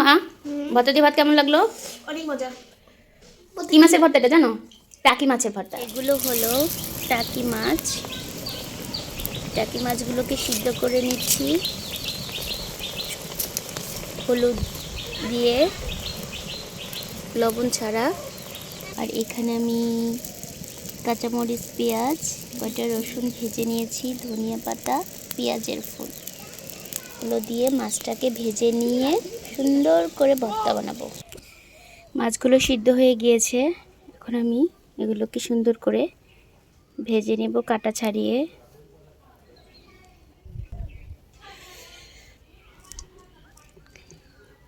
মা ভর্তা দিয়ে ভাত কেমন লাগল? অনেক মজা। কি মাছের ভর্তা এটা জানো? টাকি মাছের ভর্তা। এগুলো হলো টাকি মাছ। টাকি মাছগুলোকে সিদ্ধ করে নিচ্ছি। হলুদ দিয়ে লবণ ছাড়া। আর এখানে আমি কাঁচামরিচ পেঁয়াজ কটা রসুন ভেজে নিয়েছি ধনিয়া পাতা পেঁয়াজের ফুল। এগুলো দিয়ে মাছটাকে ভেজে নিয়ে সুন্দর করে ভর্তা বানাবো। মাছগুলো সিদ্ধ হয়ে গিয়েছে। এখন আমি এগুলোকে সুন্দর করে ভেজে নেব কাটা ছাড়িয়ে।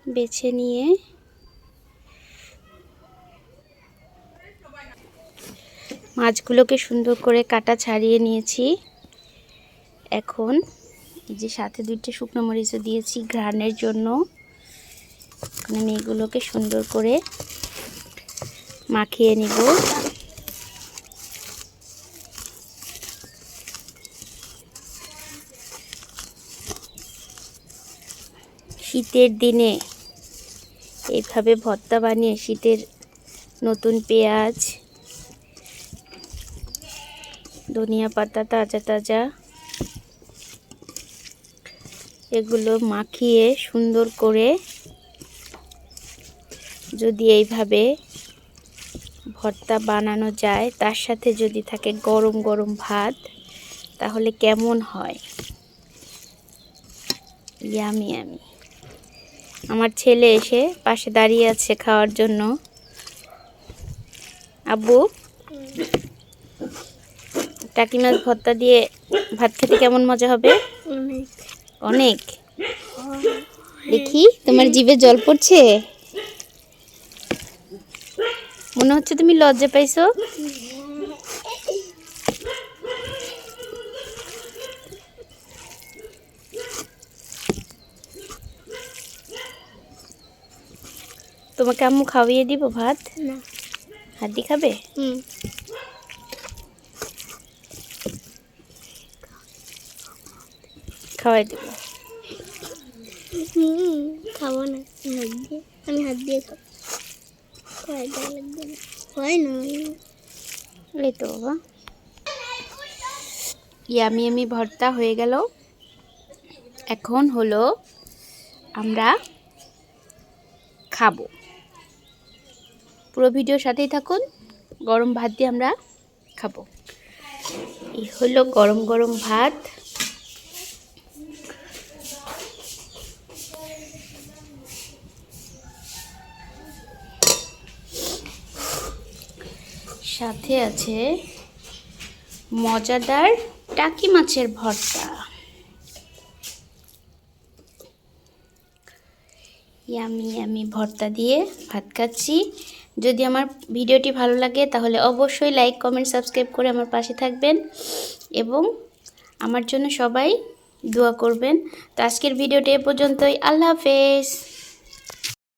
বেছে নিয়ে মাছগুলোকে সুন্দর করে কাটা ছাড়িয়ে নিয়েছি। এখন যে সাথে দুইটা শুকনো মরিচও দিয়েছি ঘ্রাণের জন্য। আমি এগুলোকে সুন্দর করে মাখিয়ে নিব। শীতের দিনে এইভাবে ভর্তা বানিয়ে শীতের নতুন পেঁয়াজ, ধনিয়া পাতা তাজা তাজা, এগুলো মাখিয়ে সুন্দর করে যদি এইভাবে ভর্তা বানানো যায় তার সাথে যদি থাকে গরম গরম ভাত তাহলে কেমন হয়? ইয়ামি আমি আমার ছেলে এসে পাশে দাঁড়িয়ে আছে খাওয়ার জন্য। আব্বু? টাকি মাছ ভর্তা দিয়ে ভাত খেতে কেমন মজা হবে? অনেক। দেখি তোমার জিভে জল পড়ছে? মনে হচ্ছে তুমি লজ্জা পাইছো? তোমাকে আম্মু খাওয়িয়ে দিব ভাত? না। হাড্ডি খাবে? হুম। খাওয়াই দিব। হুম খাব না। হাত দিয়ে আমি হাত দিয়ে খাব। হয় না তো বাবা। ইয়ামি আমি ভর্তা হয়ে গেল। এখন হলো আমরা খাব। পুরো ভিডিওর সাথেই থাকুন। গরম ভাত দিয়ে আমরা খাব। এই হলো গরম গরম ভাত। সাথে আছে মজাদার টাকি মাছের ভর্তা। ইয়ামি আমি ভর্তা দিয়ে ভাত খাচ্ছি। যদি আমার ভিডিওটি ভালো লাগে, তাহলে অবশ্যই লাইক কমেন্ট সাবস্ক্রাইব করে আমার পাশে থাকবেন এবং আমার জন্য সবাই দোয়া করবেন। তো আজকের ভিডিওটি এ পর্যন্তই। আল্লাহ হাফেজ।